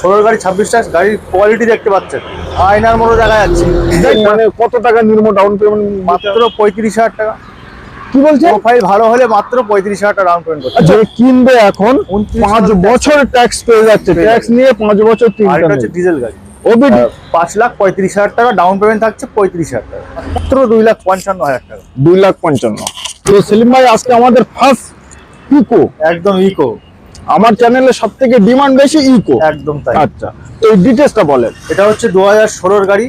ষোলোর গাড়ি ছাব্বিশটা গাড়ির কোয়ালিটি দেখতে পাচ্ছেন। আয়নার মতো দেখা যাচ্ছে। মানে কত টাকা নির্ম ডাউন পেমেন্ট মাত্র পঁয়ত্রিশ হাজার টাকা। কি বলছে? প্রোফাইল ভালো হলে মাত্র পঁয়ত্রিশ হাজার টাকা ডাউন পেমেন্ট করতে যে কিনবে এখন? 29 পাঁচ বছর ট্যাক্স পেয়ে যাচ্ছে। ট্যাক্স নিয়ে পাঁচ বছর তিনটা হচ্ছে ডিজেল গাড়ি। ওবিডি। পাঁচ লাখ পঁয়ত্রিশ হাজার টাকা ডাউন পেমেন্ট থাকছে পঁয়ত্রিশ হাজার টাকা। মাত্র দুই লাখ পঞ্চান্ন হাজার টাকা। দুই লাখ পঞ্চান্ন। তো সেলিম ভাই আজকে আমাদের ফার্স্ট ইকো একদম ইকো আমার চ্যানেলে সব থেকে ডিমান্ড বেশি ইকো একদম তাই। আচ্ছা তো এই ডিটেলসটা বলেন। এটা হচ্ছে দু হাজার ষোলোর গাড়ি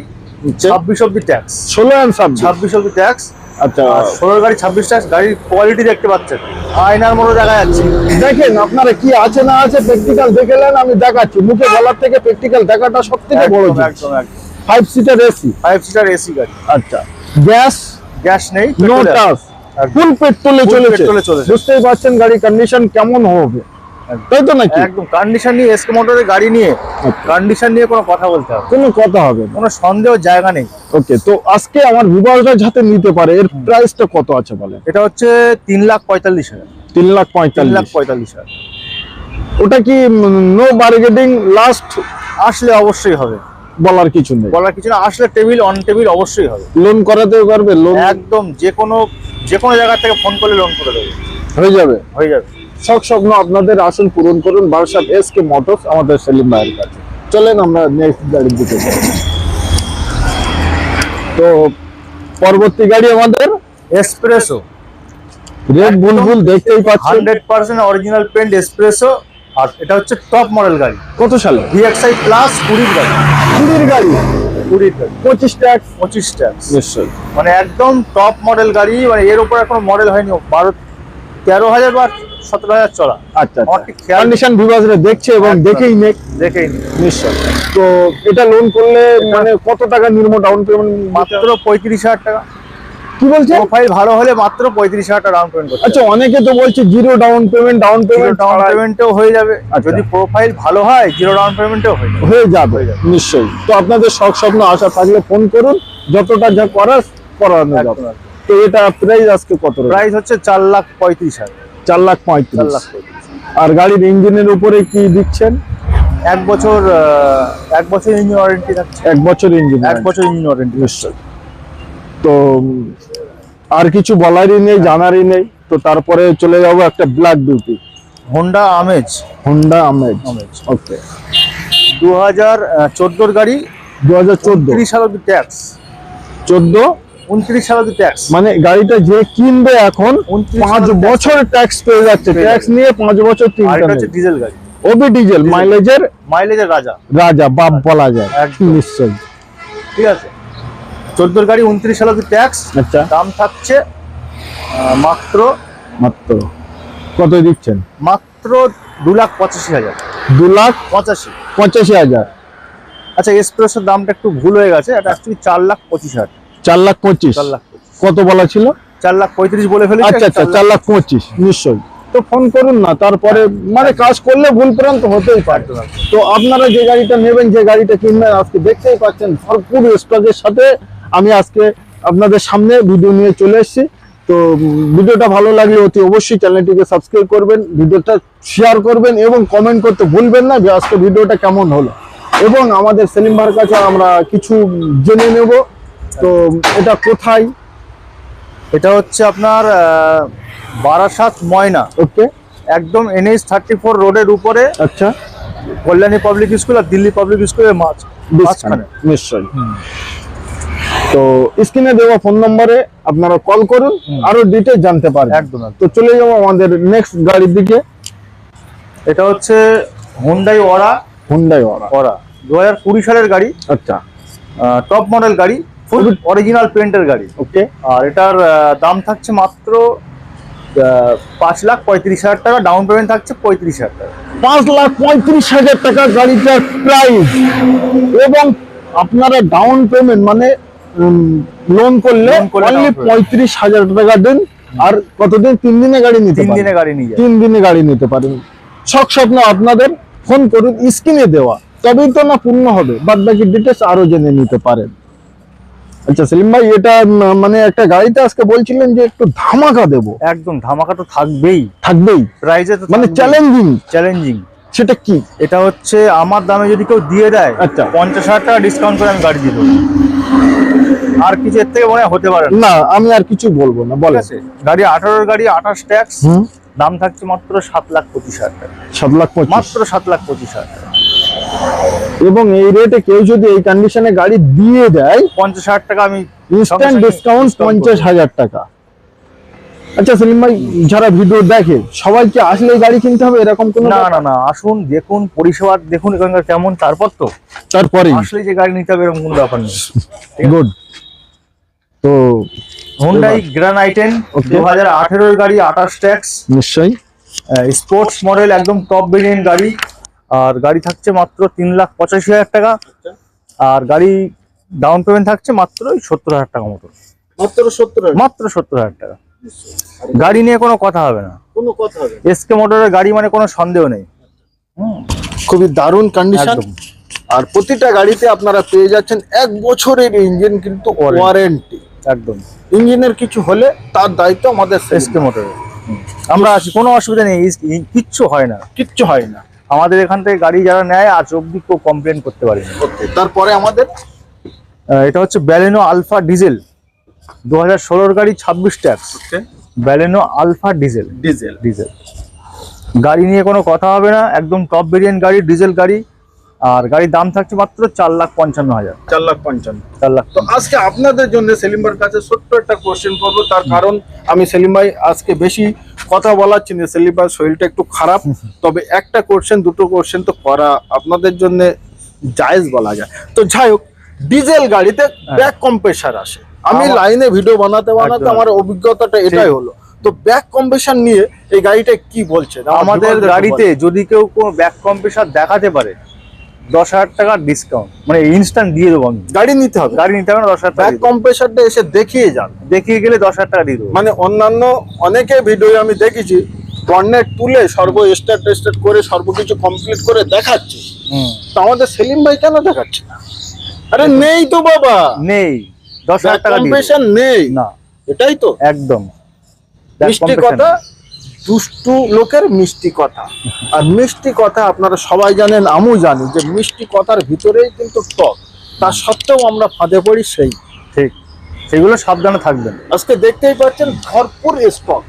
ছাব্বিশ অব্দি ট্যাক্স ষোলো অ্যান্ড ছাব্বিশ। অব্দি ট্যাক্স আচ্ছা। ষোলোর গাড়ি ছাব্বিশ ট্যাক্স গাড়ির কোয়ালিটি দেখতে পাচ্ছেন। আয়নার মতো দেখা যাচ্ছে। দেখেন আপনারা কি আছে না আছে প্র্যাকটিক্যাল দেখে নেন আমি দেখাচ্ছি। মুখে বলার থেকে প্র্যাকটিক্যাল দেখাটা সব থেকে বড় একদম five seater AC five seater AC গাড়ি। আচ্ছা। গ্যাস গ্যাস নেই নো টাচ ফুল পেট্রোলে Full চলেছে। বুঝতেই পারছেন গাড়ি কন্ডিশন কেমন হবে। তাই তো নাকি? একদম কন্ডিশন নিয়ে এসকে মোটরের গাড়ি নিয়ে আচ্ছা। কন্ডিশন নিয়ে কোনো কথা বলতে হবে কোনো কথা হবে কোনো সন্দেহ জায়গা নেই। ওকে তো আজকে আমার বিবাহটা যাতে নিতে পারে এর প্রাইসটা কত আছে বলেন? এটা হচ্ছে তিন লাখ পঁয়তাল্লিশ হাজার। তিন লাখ তিন লাখ পঁয়তাল্লিশ পঁয়তাল্লিশ হাজার। ওটা কি নো বার্গেটিং লাস্ট আসলে অবশ্যই হবে। বলার কিছু নেই। বলার কিছু না আসলে টেবিল অন টেবিল অবশ্যই হবে। লোন করাতেও পারবে? লোন একদম যে কোনো যে কোনো জায়গা থেকে ফোন করলে লোন করে দেবে। হয়ে যাবে? হয়ে যাবে। শখ স্বপ্ন আপনাদের আসল পূরণ করুন বারসাত এস কে মোটরস আমাদের সেলিম ভাইয়ের কাছে। চলেন আমরা নেক্সট গাড়ির দিকে যাই। তো পরবর্তী গাড়ি আমাদের এসপ্রেসো রেড বুলবুল দেখতেই পাচ্ছেন। Hundred percent original paint Spresso আর এটা হচ্ছে টপ মডেল গাড়ি। কত সালে? ভিএক্সআই প্লাস কুড়ির গাড়ি। কুড়ির গাড়ি? কুড়ির গাড়ি। পঁচিশ ট্যাক্স? পঁচিশ ট্যাক্স। নিশ্চয়ই। মানে একদম টপ মডেল গাড়ি মানে এর উপর এখনও মডেল হয়নি। বারো তেরো হাজার বা সতেরো হাজার চলা আচ্ছা। কন্ডিশন বিভাজনে দেখছে এবং দেখেই নেক দেখেই। নিশ্চয়। তো এটা লোন করলে মানে কত টাকা নির্ম ডাউন পেমেন্ট মাত্র পঁয়ত্রিশ হাজার টাকা। কি বলছে প্রোফাইল ভালো হলে মাত্র পঁয়ত্রিশ হাজার টাকা ডাউন পেমেন্ট আচ্ছা অনেকে তো বলছে zero down payment down payment down পেমেন্টও হয়ে যাবে। আচ্ছা। যদি প্রোফাইল ভালো হয় জিরো ডাউন পেমেন্টও হয়ে যাবে। হয়ে যাবে নিশ্চয়ই। তো আপনাদের শখ স্বপ্ন আশা থাকলে ফোন করুন। যতটা যা করার করানো যাবে তো এটা প্রাইস আজকে কত প্রাইস হচ্ছে চার লাখ পঁয়ত্রিশ হাজার। চার লাখ পঁয়ত্রিশ। আর গাড়ির ইঞ্জিনের উপরে কি দিচ্ছেন? এক বছর এক বছর ইঞ্জিন ওয়ারেন্টি থাকছে। এক বছর ইঞ্জিন এক বছর ইঞ্জিন ওয়ারেন্টি নিশ্চয় তো আর কিছু বলারই নেই জানারই নেই। তো তারপরে চলে যাব একটা black beauty Honda Amaze Honda Amaze Amaze. Okay দু হাজার চোদ্দোর গাড়ি। দু হাজার চোদ্দ। তিরিশ সাল ট্যাক্স চোদ্দ উনত্রিশ অব্দি ট্যাক্স মানে গাড়িটা যে কিনবে এখন 29 পাঁচ বছর ট্যাক্স পেয়ে যাচ্ছে। ট্যাক্স নিয়ে পাঁচ বছর ডিজেল গাড়ি। ওবি ডিজেল মাইলেজের মাইলেজের রাজা। রাজা বাপ বলা যায়। একদম। নিশ্চয়ই। ঠিক আছে। চোদ্দোর গাড়ি উনত্রিশ সাল ট্যাক্স আচ্ছা। দাম থাকছে মাত্র মাত্র। কত দিচ্ছেন? মাত্র দু লাখ পঁচাশি হাজার। দু লাখ পঁচাশি। পঁচাশি হাজার। আচ্ছা এক্সপ্রেসের দামটা একটু ভুল হয়ে গেছে। এটা অ্যাকচুয়ালি চার লাখ পঁচিশ হাজার। চার লাখ পঁচিশ। কত বলা ছিল? চার লাখ পঁয়ত্রিশ বলে ফেলে আচ্ছা আচ্ছা চার লাখ। পঁচিশ নিশ্চয়ই। তো ফোন করুন না তারপরে মানে কাজ করলে ভুল প্রান্ত হতেই পারে। তো আপনারা যে গাড়িটা নেবেন যে গাড়িটা কিনবেন আজকে দেখতেই পাচ্ছেন ভরপুর স্টকের সাথে আমি আজকে আপনাদের সামনে ভিডিও নিয়ে চলে এসেছি। তো ভিডিওটা ভালো লাগলে অতি অবশ্যই চ্যানেলটিকে সাবস্ক্রাইব করবেন ভিডিওটা শেয়ার করবেন এবং কমেন্ট করতে ভুলবেন না যে আজকে ভিডিওটা কেমন হলো। এবং আমাদের সেলিম ভাইয়ের কাছে আমরা কিছু জেনে নেব। তো এটা কোথায়? এটা হচ্ছে আপনার বারাসাত ময়না। ওকে। একদম এনএইচ থার্টি ফোর রোডের উপরে। আচ্ছা। কল্যাণী পাবলিক স্কুল আর দিল্লি পাবলিক স্কুলের মাঝ মাঝখানে। নিশ্চয়ই তো স্ক্রিনে দেওয়া ফোন নম্বরে আপনারা কল করুন আরও ডিটেল জানতে পারেন একদম। তো চলে যাব আমাদের নেক্সট গাড়ির দিকে। এটা হচ্ছে হুন্ডাই ওরা হুন্ডাই ওরা ওরা দু হাজার কুড়ি সালের গাড়ি। আচ্ছা। টপ মডেল গাড়ি। অরিজিনাল পেন্টের গাড়ি। ওকে আর এটার দাম থাকছে মাত্র পাঁচ লাখ পঁয়ত্রিশ হাজার টাকা ডাউন পেমেন্ট থাকছে পঁয়ত্রিশ হাজার টাকা। পাঁচ লাখ পঁয়ত্রিশ হাজার টাকা গাড়িটার প্রাইস এবং আপনারা ডাউন পেমেন্ট মানে লোন করলে অনলি পঁয়ত্রিশ হাজার টাকা দিন। আর কতদিন? তিন দিনে গাড়ি নিতে তিন দিনে গাড়ি নিয়ে তিন দিনে গাড়ি নিতে পারেন। শখ স্বপ্ন আপনাদের ফোন করুন স্ক্রিনে দেওয়া। তবেই তো না পূর্ণ হবে বাদ বাকি ডিটেলস আরও জেনে নিতে পারেন। আচ্ছা সেলিম ভাই এটা মানে একটা গাড়িতে আজকে বলছিলেন যে একটু ধামাকা দেব। একদম ধামাকা তো থাকবেই। থাকবেই? প্রাইজে তো মানে চ্যালেঞ্জিং চ্যালেঞ্জিং সেটা কি? এটা হচ্ছে আমার দামে যদি কেউ দিয়ে দেয় আচ্ছা। পঞ্চাশ হাজার টাকা ডিসকাউন্ট করে আমি গাড়ি দিয়ে দেবো। আর কিছু এর থেকে মনে হয় হতে পারে না। আমি আর কিছু বলব না বলে গাড়ি আঠারোর গাড়ি আঠাশ ট্যাক্স দাম থাকছে মাত্র সাত লাখ পঁচিশ হাজার টাকা। সাত লাখ মাত্র সাত লাখ পঁচিশ হাজার টাকা। এবং এই রেটে কেউ যদি এই কন্ডিশনে গাড়ি দিয়ে দেয় পঞ্চাশ হাজার টাকা আমি ইনস্ট্যান্ট ডিসকাউন্ট পঞ্চাশ হাজার টাকা। আচ্ছা সেলিম ভাই যারা ভিডিও দেখে সবাইকে আসলে গাড়ি কিনতে হবে এরকম কোনো না না না আসুন দেখুন পরিষেবা দেখুন এখানকার কেমন তারপর তো। তারপরে আসলে যে গাড়ি নিতে হবে এরকম কোনো ব্যাপার নেই। গুড তো হুন্ডাই গ্র্যান্ড আইটেন. দু হাজার আঠেরোর গাড়ি আঠাশ ট্যাক্স নিশ্চয়ই। স্পোর্টস মডেল একদম টপ ভেরিয়েন্ট গাড়ি। আর গাড়ি থাকছে মাত্র তিন লাখ পঁচাশি হাজার টাকা। আর গাড়ি ডাউন পেমেন্ট থাকছে মাত্র ওই সত্তর হাজার টাকা মতো মাত্র সত্তর মাত্র সত্তর হাজার টাকা। গাড়ি নিয়ে কোনো কথা হবে না। কোনো কথা হবে এসকে মোটরের গাড়ি মানে কোনো সন্দেহ নেই। খুবই দারুণ কন্ডিশন আর প্রতিটা গাড়িতে আপনারা পেয়ে যাচ্ছেন এক বছরের ইঞ্জিন কিন্তু। ওয়ারেন্টি একদম। ইঞ্জিনের কিছু হলে তার দায়িত্ব আমাদের এসকে মোটরের আমরা আছি কোনো অসুবিধা নেই কিচ্ছু হয় না। কিচ্ছু হয় না। আমাদের এখান থেকে গাড়ি যারা নেয় আজ অব্দি কেউ কমপ্লেন করতে ওকে তারপরে আমাদের? এটা হচ্ছে ব্যালেনো আলফা ডিজেল। দু হাজার ষোলোর গাড়ি ছাব্বিশ tax. Baleno Alpha diesel. Diesel. Diesel. গাড়ি নিয়ে কোনো কথা হবে না একদম টপ ভেরিয়েন্ট গাড়ি ডিজেল গাড়ি। আর গাড়ির দাম থাকছে মাত্র চার লাখ পঞ্চান্ন হাজার। চার লাখ পঞ্চান্ন। চার লাখ তো আজকে আপনাদের জন্য সেলিম ভাইয়ের কাছে ছোট্ট একটা কোশ্চেন করব তার কারণ আমি সেলিম ভাই আজকে বেশি কথা বলাচ্ছি না সেলিম ভাইয়ের শরীরটা একটু খারাপ। তবে একটা কোশ্চেন দুটো কোশ্চেন তো করা আপনাদের জন্য জায়েজ বলা যায়। তো যাই হোক ডিজেল গাড়িতে ব্যাক কম্প্রেসার আসে। আমি লাইনে ভিডিও বানাতে বানাতে আমার অভিজ্ঞতাটা এটাই হলো। তো ব্যাক কম্প্রেসার নিয়ে এই গাড়িটা কি আমার আমাদের গাড়িতে যদি কেউ কোনো ব্যাক কম্প্রেসার দেখাতে পারে দশ হাজার টাকা ডিসকাউন্ট মানে ইনস্ট্যান্ট দিয়ে দেবো আমি। গাড়ি নিতে হবে। গাড়ি নিতে হবে দশ হাজার টাকা কম্প্রেসারটা এসে দেখিয়ে যান। দেখিয়ে গেলে দশ হাজার টাকা দিয়ে দেবো। মানে অন্যান্য অনেকে ভিডিও আমি দেখেছি বন্নেট তুলে সর্ব স্টার্ট টেস্টার্ট করে সর্বকিছু কমপ্লিট করে দেখাচ্ছে। তো আমাদের সেলিম ভাই কেন দেখাচ্ছে না? আরে নেই তো বাবা। নেই। দশ হাজার টাকা দিয়ে নেই। না। এটাই তো। একদম। মিষ্টি কথা দুষ্টু লোকের মিষ্টি কথা। আর মিষ্টি কথা আপনারা সবাই জানেন আমিও জানি যে মিষ্টি কথার ভিতরেই কিন্তু টক। তা সত্ত্বেও আমরা ফাঁদে পড়ি সেই। ঠিক। সেগুলো সাবধানে থাকবেন। আজকে দেখতেই পাচ্ছেন ভরপুর স্টক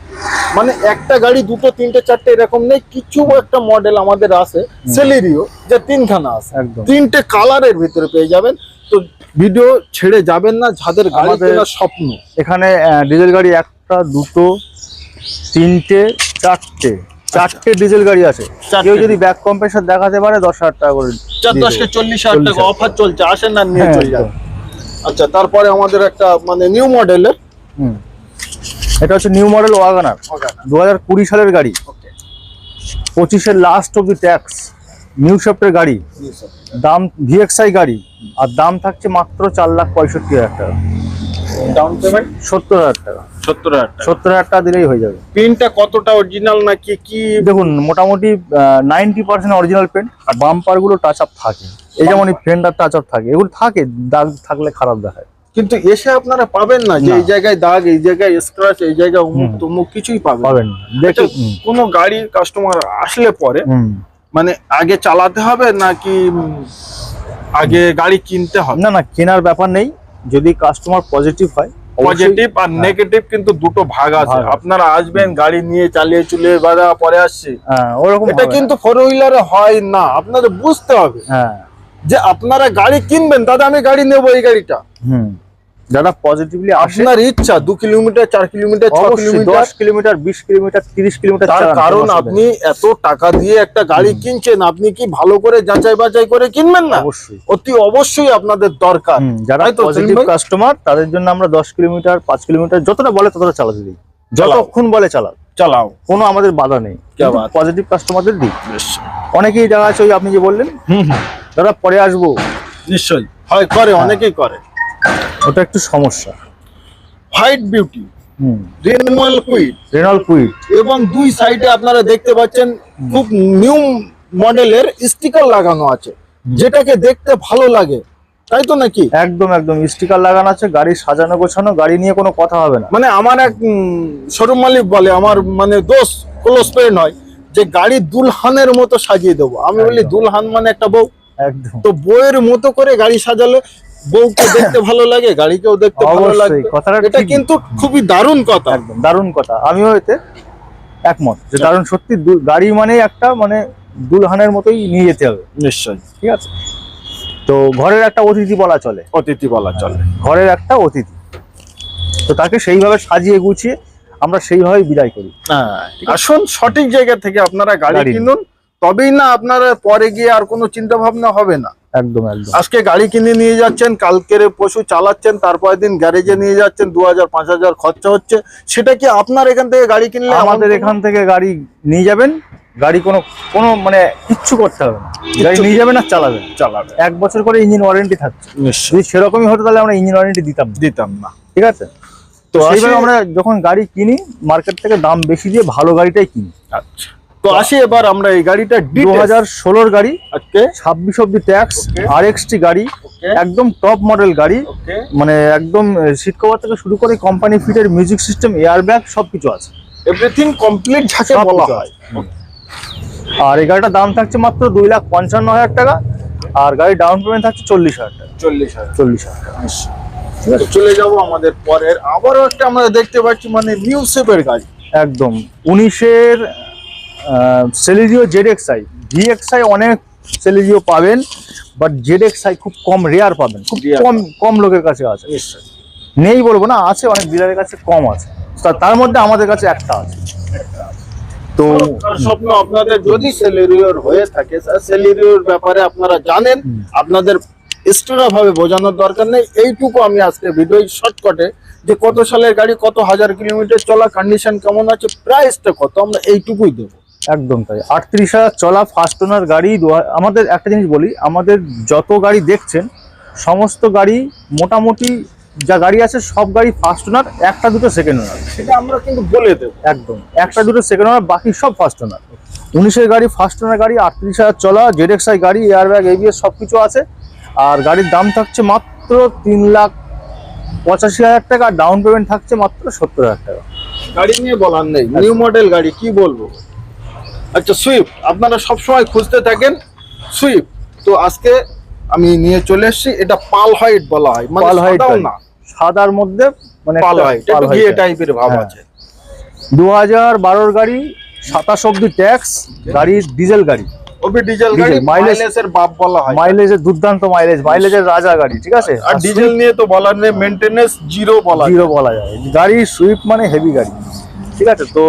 মানে একটা গাড়ি দুটো তিনটে চারটে এরকম নেই কিছু একটা মডেল আমাদের আছে সেলেরিও যে তিনখানা আছে। একদম। তিনটে কালারের ভিতরে পেয়ে যাবেন। তো ভিডিও ছেড়ে যাবেন না যাদের গাড়ি কেনার স্বপ্ন। এখানে ডিজেল গাড়ি একটা দুটো তিনটে চারটে। চারটে ডিজেল গাড়ি আছে। কেউ যদি ব্যাক কম্প্রেসার দেখাতে পারে দশ হাজার টাকা করে চার দশকে চল্লিশ হাজার টাকা অফার চলছে আসেন না নিয়ে হ্যাঁ, চলে যান। আচ্ছা তারপরে আমাদের একটা মানে নিউ মডেলের। এটা হচ্ছে নিউ মডেল ওয়াগানার দু হাজার কুড়ি সালের গাড়ি। পঁচিশের last of the tax new শেফটের গাড়ি। দাম ভিএক্সআই গাড়ি। আর দাম থাকছে মাত্র চার লাখ পঁয়ষট্টি হাজার টাকা। ডাউন পেমেন্ট সত্তর হাজার টাকা। সত্তর হাজার সত্তর হাজার টাকা দিলেই হয়ে যাবে। পিনটা কতটা অরিজিনাল নাকি কি দেখুন মোটামুটি নাইনটি পার্সেন্ট অরিজিনাল আর বাম্পারগুলো টাচ আপ থাকে। এই যেমন ফেন্ডার টাচ আপ থাকে এগুলো থাকে দাগ থাকলে খারাপ দেখায়। কিন্তু এসে আপনারা পাবেন না যে এই জায়গায় দাগ এই জায়গায় স্ক্র্যাচ এই জায়গায় অমুক তমুক কিছুই পাবেন না। পাবেন দেখে আচ্ছা, কোনো গাড়ি কাস্টমার আসলে পরে। মানে আগে চালাতে হবে নাকি আগে গাড়ি কিনতে হবে? না না কেনার ব্যাপার নেই। যদি কাস্টমার পজিটিভ হয় পজিটিভ আর নেগেটিভ কিন্তু দুটো ভাগ আছে। আপনারা আসবেন গাড়ি নিয়ে চালিয়ে চলে বাজা পরে আসছে। হ্যাঁ ওরকম এটা কিন্তু ফোর হুইলারে হয় না। আপনাদের বুঝতে হবে হ্যাঁ। যে আপনারা গাড়ি কিনবেন দাদা আমি গাড়ি নেব এই গাড়িটা। হুম। যারা পজিটিভলি আপনার ইচ্ছা দু কিলোমিটার চার কিলোমিটার ছয় কিলোমিটার দশ কিলোমিটার বিশ কিলোমিটার তিরিশ কিলোমিটার কারণ আপনি এত টাকা দিয়ে একটা গাড়ি কিনছেন আপনি কি ভালো করে যাচাই বাছাই করে কিনবেন না? অবশ্যই। অতি অবশ্যই আপনাদের দরকার। যারা পজিটিভ কাস্টমার তাদের জন্য আমরা দশ কিলোমিটার পাঁচ কিলোমিটার যতটা বলে ততটা চালাতে দিই। যতক্ষণ বলে চালাও। চালাও। কোনো আমাদের বাধা নেই। পজিটিভ কাস্টমারদের দিই। অনেকেই যারা আছে ওই আপনি যে বললেন হুম দাদা পরে আসব। নিশ্চয়ই। হয় করে হ্যাঁ। অনেকেই করে। ওটা একটু সমস্যা। হোয়াইট বিউটি হুম। রেনওয়াল কুইট রেনল কুইট এবং দুই সাইডে আপনারা দেখতে পাচ্ছেন খুব নিউ মডেলের স্টিকার লাগানো আছে যেটাকে দেখতে ভালো লাগে। তাই তো নাকি? একদম একদম। স্টিকার লাগানো আছে গাড়ি সাজানো গোছানো গাড়ি নিয়ে কোনো কথা হবে না। মানে আমার এক শোরুম মালিক বলে আমার মানে দোষ ক্লোজ ফ্রেন্ড হয় যে গাড়ি দুলহানের মতো সাজিয়ে দেবো। আমি বলি দুলহান মানে একটা বউ। একদম। তো বউয়ের মতো করে গাড়ি সাজালে বউকে দেখতে ভালো লাগে গাড়িকেও দেখতে ভালো লাগে কথাটা এটা কিন্তু খুবই দারুণ কথা। একদম দারুণ কথা। আমিও এতে একমত যে দারুণ সত্যি গাড়ি মানে একটা মানে দুলহানের মতোই নিয়ে যেতে হবে। নিশ্চয়ই। ঠিক আছে? তো ঘরের একটা অতিথি বলা চলে। অতিথি বলা চলে। ঘরের একটা অতিথি। তো তাকে সেইভাবে সাজিয়ে গুছিয়ে আমরা সেইভাবে বিদায় করি। হ্যাঁ আসুন সঠিক জায়গা থেকে আপনারা গাড়ি কিনুন। তবেই না আপনারা পরে গিয়ে আর কোনো চিন্তা ভাবনা হবে না। একদম একদম। আজকে গাড়ি কিনে নিয়ে যাচ্ছেন কালকের পশু চালাচ্ছেন তারপরের দিন গ্যারেজে নিয়ে যাচ্ছেন দু হাজার পাঁচ হাজার খরচা হচ্ছে। সেটা কি আপনার এখান থেকে গাড়ি কিনলে আমাদের এখান থেকে গাড়ি নিয়ে যাবেন গাড়ি কোনো কোনো মানে কিচ্ছু করতে হবে না। গাড়ি নিয়ে যাবেন আর চালাবেন। কোনো চালাবে এক বছর করে ইঞ্জিন ওয়ারেন্টি থাকছে। নিশ্চয়ই। যদি সেরকমই হতো তাহলে আমরা ইঞ্জিন ওয়ারেন্টি দিতাম দিতাম না। ঠিক আছে? তো তো সেইভাবে আমরা যখন গাড়ি কিনি মার্কেট থেকে দাম বেশি দিয়ে ভালো গাড়িটাই কিনি। আচ্ছা। তো আসি এবার আমরা এই গাড়িটা দু হাজার ষোলোর গাড়ি ছাব্বিশ অব্দি ট্যাক্স আর এক্সটি গাড়ি একদম টপ মডেল গাড়ি। মানে একদম সিট কভার থেকে শুরু করে কোম্পানি ফিটের মিউজিক সিস্টেম এয়ার ব্যাগ সবকিছু আছে। এভরিথিং কমপ্লিট সব বলা হয়। আর এই গাড়িটার দাম থাকছে মাত্র দুই লাখ পঞ্চান্ন হাজার টাকা আর গাড়ি ডাউন পেমেন্ট থাকছে চল্লিশ হাজার টাকা। চল্লিশ হাজার। চল্লিশ হাজার টাকা। চলে যাব আমাদের পরের। আবারও একটা আমরা দেখতে পাচ্ছি মানে নিউ শেপের গাড়ি। একদম উনিশের Celerio Z X I V X I অনেক সেলিজিও পাবেন বাট জেড এক্স আই খুব কম রেয়ার পাবেন খুব কম কম লোকের কাছে আছে। নেই বলব না আছে অনেক ডিলারের কাছে কম আছে। তার মধ্যে আমাদের কাছে একটা আছে। তো স্বপ্ন আপনাদের যদি সেলেরিওর হয়ে থাকে সেলেরিওর ব্যাপারে আপনারা জানেন আপনাদের এক্সট্রা ভাবে বোঝানোর দরকার নেই। এইটুকু আমি আজকে ভিডিও শর্টকাটে যে কত সালের গাড়ি কত হাজার কিলোমিটার চলা কন্ডিশন কেমন আছে প্রাইসটা কত আমরা এইটুকুই দেবো। একদম তাই। আটত্রিশ হাজার চলা ফার্স্ট ওনার গাড়ি আমাদের একটা জিনিস বলি আমাদের যত গাড়ি দেখছেন সমস্ত গাড়ি মোটামুটি যা গাড়ি আছে সব গাড়ি ফার্স্ট ওনার একটা দুটো সেকেন্ড ওনার সেটা আমরা কিন্তু বলে দেবো। একদম। একটা দুটো সেকেন্ড ওনার বাকি সব ফার্স্ট ওনার উনিশের গাড়ি ফার্স্ট ওনার গাড়ি আটত্রিশ হাজার চলা জেড এক্স আই গাড়ি এয়ার ব্যাগ এবিএস সব কিছু আছে। আর গাড়ির দাম থাকছে মাত্র তিন লাখ পঁচাশি হাজার টাকা আর ডাউন পেমেন্ট থাকছে মাত্র সত্তর হাজার টাকা। গাড়ি নিয়ে বলার নেই। নিউ মডেল গাড়ি কি বলব? আচ্ছা সুইফট আপনারা সবসময় খুঁজতে থাকেন সুইফট তো আজকে আমি নিয়ে চলে এসেছি এটা পাল হোয়াইট বলা হয়। মানে পাল হোয়াইট সাদাও না। সাদার মধ্যে মানে পাল হোয়াইট একটু ঘিয়ে টাইপের ভাব হ্যাঁ। আছে। দু হাজার বারোর গাড়ি সাতাশ অবধি ট্যাক্স গাড়ির ডিজেল গাড়ি। ওবি ডিজেল ডিজেল, গাড়ি মাইলেজের বাপ বলা হয়। মাইলেজের দুর্দান্ত মাইলেজ মাইলেজের রাজা গাড়ি ঠিক আছে? আর ডিজেল নিয়ে তো বলার নেই মেনটেনেন্স জিরো বলা জিরো বলা যায়। গাড়ি সুইফট মানে হেভি গাড়ি। ঠিক আছে? তো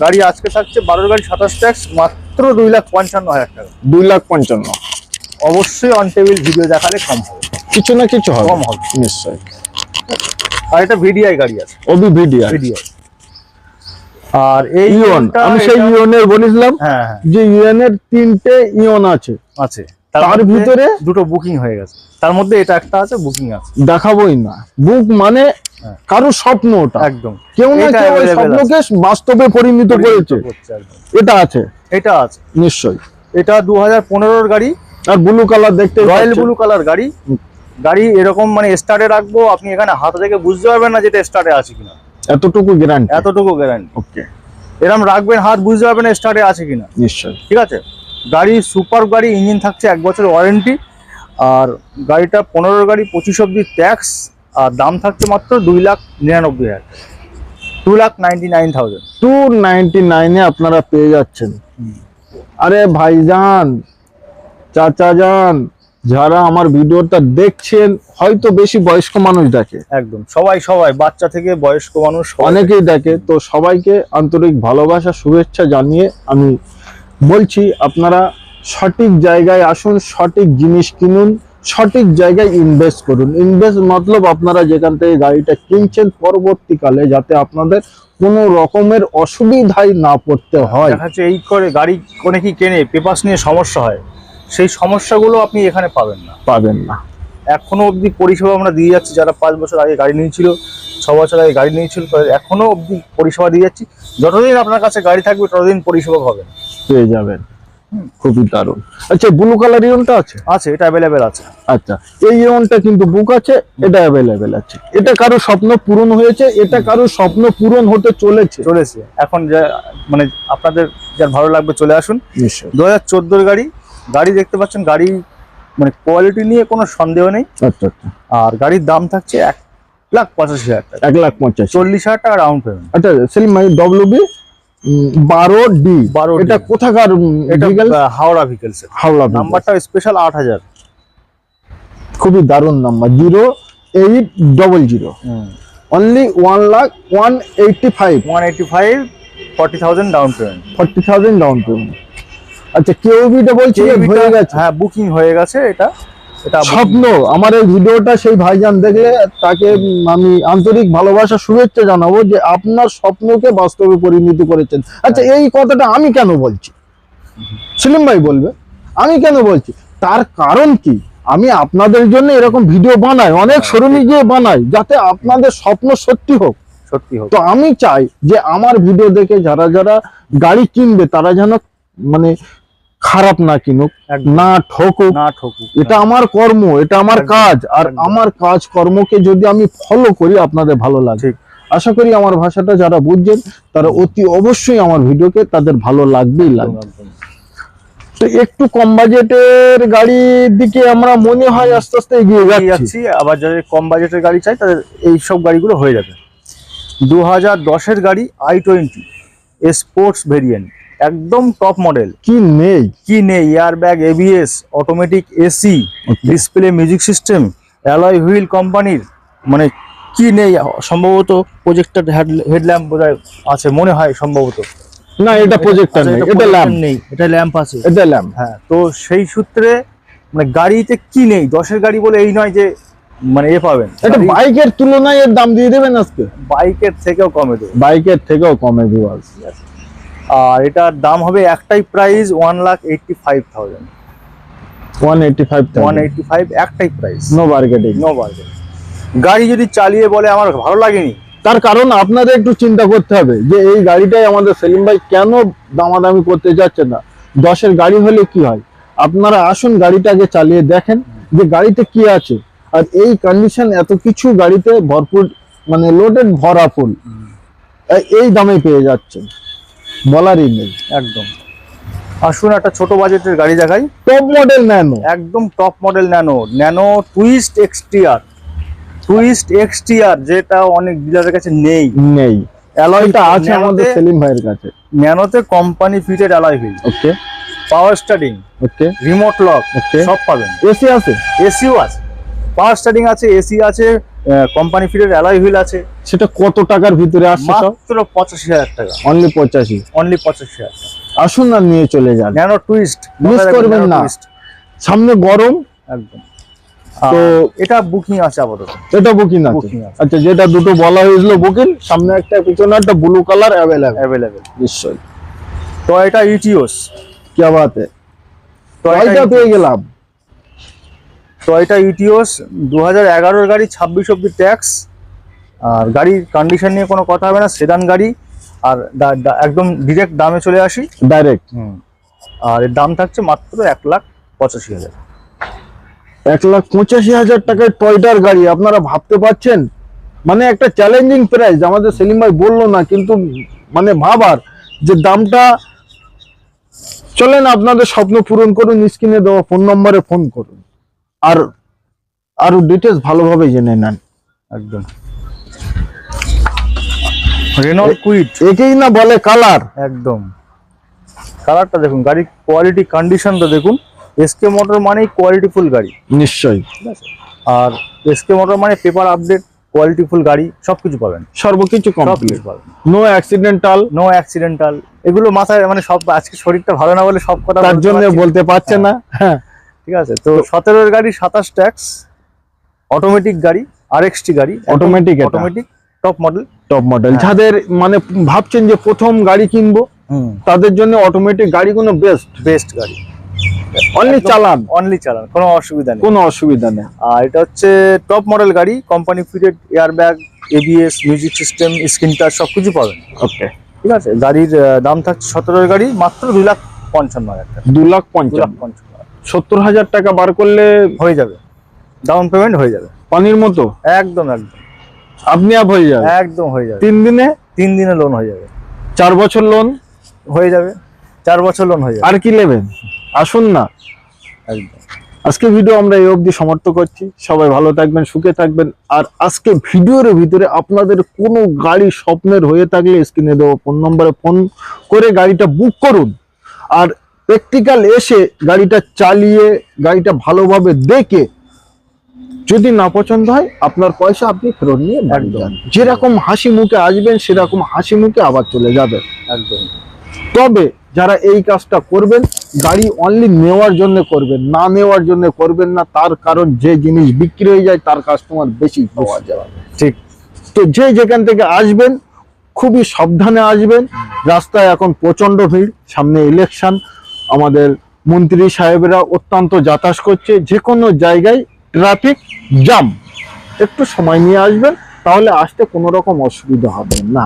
গাড়ি আজকে থাকছে বারোর গাড়ি সাতাশ ট্যাক্স মাত্র দুই লাখ পঞ্চান্ন হাজার টাকা। দুই লাখ পঞ্চান্ন। অবশ্যই অন টেবিল ভিডিও দেখালে কম হবে। কিছু না কিছু হবে। কম হবে। নিশ্চয়ই। আর এটা ভিডিআই গাড়ি আছে। ওবি ভিডিআর ভিডিআই আর এই ইয়ন আমি সেই এটা- ইয়নের বলেছিলাম হ্যাঁ হ্যাঁ। যে ইয়নের তিনটে ইয়ন আছে। আছে। তার ভিতরে? দুটো বুকিং হয়ে গেছে। তার মধ্যে এটা একটা আছে বুকিং আছে। দেখাবোই না। বুক মানে কারও স্বপ্ন ওটা। একদম। কেউ না কেউ ওই স্বপ্নকে বাস্তবে পরিণত করেছে। এটা আছে। এটা আছে। নিশ্চয়ই। এটা দু হাজার গাড়ি। আর ব্লু কালার দেখতে রয়্যাল ব্লু কালার গাড়ি। গাড়ি এরকম মানে স্টার্টে রাখব আপনি এখানে হাত থেকে বুঝতে পারবেন না যেটা স্টার্টে আছে কিনা। এতটুকু গ্যারান্টি এতটুকু গ্যারান্টি ওকে এরকম রাখবেন হাত বুঝতে পারবেন না স্টার্টে আছে কিনা। নিশ্চয়ই। ঠিক আছে? গাড়ি সুপার গাড়ি ইঞ্জিন থাকছে এক বছর ওয়ারেন্টি আর গাড়িটা পনেরো গাড়ি পঁচিশ অব্দি ট্যাক্স আর দাম থাকছে মাত্র দুই লাখ নিরানব্বই হাজার। Two lakh ninety nine thousand two ninety নাইনে আপনারা পেয়ে যাচ্ছেন। আরে ভাইজান চাচা যান যারা আমার ভিডিওটা দেখছেন হয়তো বেশি বয়স্ক মানুষ দেখে। একদম সবাই সবাই বাচ্চা থেকে বয়স্ক মানুষ অনেকেই দেখে। তো সবাইকে আন্তরিক ভালোবাসা শুভেচ্ছা জানিয়ে আমি বলছি আপনারা সঠিক জায়গায় আসুন সঠিক জিনিস কিনুন সঠিক জায়গায় ইনভেস্ট করুন। ইনভেস্ট মতলব আপনারা যেখান থেকে গাড়িটা কিনছেন পরবর্তীকালে যাতে আপনাদের কোনো রকমের অসুবিধায় না পড়তে হয়। দেখা যাচ্ছে এই করে গাড়ি অনেকেই কেনে পেপাস নিয়ে সমস্যা হয় সেই সমস্যাগুলো আপনি এখানে পাবেন না। পাবেন না। এখনও অবধি পরিষেবা আমরা দিয়ে যাচ্ছি যারা পাঁচ বছর আগে গাড়ি নিয়েছিল ছ বছর আগে গাড়ি নিয়েছিল তাদের এখনও অবধি পরিষেবা দিয়ে যাচ্ছি। যতদিন আপনার কাছে গাড়ি থাকবে ততদিন পরিষেবা হবে পেয়ে যাবেন। খুবই দারুণ। আচ্ছা ব্লু কালার ইয়নটা আছে? আছে এটা অ্যাভেলেবেল আছে। আচ্ছা এই ইয়নটা কিন্তু বুক আছে এটা অ্যাভেলেবেল আছে। এটা কারও স্বপ্ন পূরণ হয়েছে এটা কারও স্বপ্ন পূরণ হতে চলেছে। চলেছে। এখন যা মানে আপনাদের যার ভালো লাগবে চলে আসুন। নিশ্চয়ই। দু হাজার চোদ্দোর গাড়ি গাড়ি দেখতে পাচ্ছেন গাড়ি মানে কোয়ালিটি নিয়ে কোনো সন্দেহ নেই। আচ্ছা আচ্ছা। আর গাড়ির দাম থাকছে এক লাখ পঁচাশি হাজার টাকা। এক লাখ পঞ্চাশ চল্লিশ হাজার টাকা রাউন্ড পেমেন্ট আচ্ছা সেলিম ডব্লিউ বি বারো ডি। 12D এটা কোথাকার হাওড়া ভিকেলস হাওড়া নাম্বারটা স্পেশাল আট হাজার। খুবই দারুণ number zero eight double zero only one lakh one eighty five one eighty five forty thousand down payment forty thousand down payment আচ্ছা কেউ বিটা বলছে হয়ে গেছে? হ্যাঁ বুকিং হয়ে গেছে এটা। স্বপ্ন আমার এই ভিডিওটা সেই ভাইজান দেখলে তাকে আমি আন্তরিক ভালোবাসা শুভেচ্ছা জানাব যে আপনার স্বপ্নকে বাস্তবে পরিণত করেছেন। আচ্ছা এই কথাটা আমি কেন বলছি? সেলিম ভাই বলবে আমি কেন বলছি? তার কারণ কি? আমি আপনাদের জন্য এরকম ভিডিও বানাই অনেক শোরুমে গিয়ে বানাই যাতে আপনাদের স্বপ্ন সত্যি হোক। সত্যি হোক। তো আমি চাই যে আমার ভিডিও দেখে যারা যারা গাড়ি কিনবে তারা যেন মানে খারাপ না কিনুক না ঠকুক না ঠকুক এটা আমার কর্ম এটা আমার কাজ আর আমার কাজ কর্মকে যদি আমি ফলো করি আপনাদের ভালো লাগে। আশা করি আমার ভাষাটা যারা বুঝছেন তারা অতি অবশ্যই আমার ভিডিওকে তাদের ভালো লাগবেই লাগবে। তো একটু কম বাজেটের গাড়ির দিকে আমরা মনে হয় আস্তে আস্তে এগিয়ে যাচ্ছি। যাচ্ছি আবার যাদের কম বাজেটের গাড়ি চাই তাদের এই সব গাড়িগুলো হয়ে যাবে। দু হাজার দশের গাড়ি আই টোয়েন্টি স্পোর্টস ভেরিয়েন্ট একদম টপ মডেল কি নেই? কি নেই? Air bag ABS automatic AC display music system alloy wheel কোম্পানির মানে কি নেই? সম্ভবত প্রজেক্টর হেডল্যাম্প বোধহয় আছে মনে হয় সম্ভবত। না এটা প্রজেক্টর আচ্ছা, নেই এটা ল্যাম্প নেই এটা ল্যাম্প আছে। এটা ল্যাম্প হ্যাঁ তো সেই সূত্রে মানে গাড়িতে কি নেই? দশের গাড়ি বলে এই নয় যে মানে এ পাবেন। এটা বাইকের তুলনায় এর দাম দিয়ে দেবেন আজকে? বাইকের থেকেও কমে দেবে। বাইকের থেকেও কমে ভিউয়ার্স আর এটার দাম হবে একটাই price one lakh eighty five thousand one eighty five one eighty five একটাই price no marketing no bargain গাড়ি যদি চালিয়ে বলে আমার ভালো লাগেনি। তার কারণ আপনাদের একটু চিন্তা করতে হবে যে এই গাড়িটাই আমাদের সেলিম ভাই কেন দামাদামি করতে যাচ্ছে না? দশের গাড়ি হলে কি হয়? আপনারা আসুন গাড়িটাকে চালিয়ে দেখেন যে গাড়িতে কি আছে। আর এই কন্ডিশন এত কিছু গাড়িতে ভরপুর মানে লোডেড ভরা ফুল। এই দামে পেয়ে যাচ্ছেন। বলারই নেই একদম। আসুন একটা ছোট বাজেটের গাড়ি দেখাই। টপ মডেল ন্যানো একদম top model Nano Nano twist XTR twist XTR যেটা অনেক ডিলারের কাছে নেই। নেই। অ্যালয়টা আছে আমাদের সেলিম ভাইয়ের কাছে। ন্যানোতে company fitted alloy wheel okay power starting okay remote lock okay সব পাবেন। এসি আছে? এসিও আছে। পাওয়ার স্টার্টিং আছে এসি আছে। কোম্পানি ফিটেড অ্যালয় হুইল আছে। সেটা কত টাকার ভিতরে আসছে মাত্র পঁচাশি হাজার টাকা। অনলি পঁচাশি। অনলি পঁচাশি হাজার আসুন না নিয়ে চলে যান। ন্যানো টুইস্ট Miss করবেন না। সামনে গরম। একদম। তো- এটা বুকিং আছে আপাতত। এটা বুকিং আছে। আচ্ছা যেটা দুটো বলা হয়েছিল বুকিং সামনে একটা পিছনে একটা ব্লু কালার অ্যাভেলেবেল অ্যাভেলেবেল নিশ্চয়ই। তো এটা ইটিওস কি বাত এটা পেয়ে গেলাম। এটা ইটিওস দু হাজার এগারোর গাড়ি ছাব্বিশ অব্দি ট্যাক্স। আর গাড়ির কন্ডিশন নিয়ে কোনো কথা হবে না সেদান গাড়ি। আর একদম ডিরেক্ট দামে চলে আসি। ডাইরেক্ট আর এর দাম থাকছে মাত্র এক লাখ পঁচাশি হাজার। এক লাখ পঁচাশি হাজার টাকায় টয়টার গাড়ি আপনারা ভাবতে পারছেন? মানে একটা চ্যালেঞ্জিং প্রাইস আমাদের সেলিম ভাই বলল না কিন্তু মানে ভাবার যে দামটা চলেন আপনাদের স্বপ্ন পূরণ করুন স্ক্রিনে দেওয়া ফোন নম্বরে ফোন করুন। আর আরও ডিটেলস ভালোভাবে জেনে নেন। একদম। রেনল্ড কুইট একেই না বলে কালার একদম। কালারটা দেখুন গাড়ির কোয়ালিটি কন্ডিশনটা দেখুন। এসকে মোটর মানেই কোয়ালিটিফুল গাড়ি। নিশ্চয়ই। আর এসকে মোটর মানে পেপার আপডেট কোয়ালিটিফুল গাড়ি সবকিছু পাবেন। সর্বকিছু কমপ্লিট পাবেন। নো অ্যাক্সিডেন্টাল নো অ্যাক্সিডেন্টাল এগুলো মাথায় মানে সব আজকে শরীরটা ভালো না বলে সব কথা তার জন্য বলতে পারছে না। হ্যাঁ। ঠিক আছে? তো সতেরোর গাড়ি সাতাশ ট্যাক্স অটোমেটিক গাড়ি আর এক্সটি গাড়ি automatic automatic top model top model. যাদের মানে ভাবছেন যে প্রথম গাড়ি কিনবো তাদের জন্য অটোমেটিক গাড়িগুলো বেস্ট বেস্ট গাড়ি। অনলি চালান। অনলি চালান কোনো অসুবিধা নেই। কোনো অসুবিধা নেই। আর এটা হচ্ছে টপ মডেল গাড়ি company fitted air bag ABS music system screen touch সব কিছু পাবেন। ওকে ঠিক আছে? গাড়ির দাম থাকছে সতেরোর গাড়ি মাত্র দুই লাখ পঞ্চান্ন হাজার টাকা। দু লাখ পঞ্চান্ন। পঞ্চান্ন। সত্তর হাজার টাকা বার করলে হয়ে যাবে। ডাউন পেমেন্ট হয়ে যাবে। পানির মতো? একদম একদম। আপনি আপ হয়ে যাবে। একদম হয়ে যাবে। তিন দিনে? তিন দিনে লোন হয়ে যাবে। চার বছর লোন হয়ে যাবে। চার বছর লোন হয়ে যাবে। আর কি নেবেন? আসুন না। একদম। আজকে ভিডিও আমরা এই অবধি সমাপ্ত করছি। সবাই ভালো থাকবেন সুখে থাকবেন। আর আজকে ভিডিওর ভিতরে আপনাদের কোনো গাড়ি স্বপ্নের হয়ে থাকলে স্ক্রিনে দেওয়া ফোন নম্বরে ফোন করে গাড়িটা বুক করুন। আর প্র্যাকটিক্যাল এসে গাড়িটা চালিয়ে গাড়িটা ভালোভাবে দেখে যদি না পছন্দ হয় আপনার পয়সা আপনি ফেরত নিয়ে বাড়ি। যান। যেরকম হাসি মুখে আসবেন সেরকম হাসি মুখে আবার চলে যাবেন একদম। তবে যারা এই কাজটা করবেন গাড়ি অনলি নেওয়ার জন্য করবেন না নেওয়ার জন্য করবেন না তার কারণ যে জিনিস বিক্রি হয়ে যায় তার কাস্টমার বেশি পাওয়া যাবে ঠিক। তো যে যেখান থেকে আসবেন খুবই সাবধানে আসবেন। রাস্তায় এখন প্রচণ্ড ভিড় সামনে ইলেকশন আমাদের মন্ত্রী সাহেবরা অত্যন্ত যাতাস করছে। যে কোনো জায়গায় ট্রাফিক জাম একটু সময় নিয়ে আসবেন, তাহলে আসতে কোনো রকম অসুবিধা হবে না।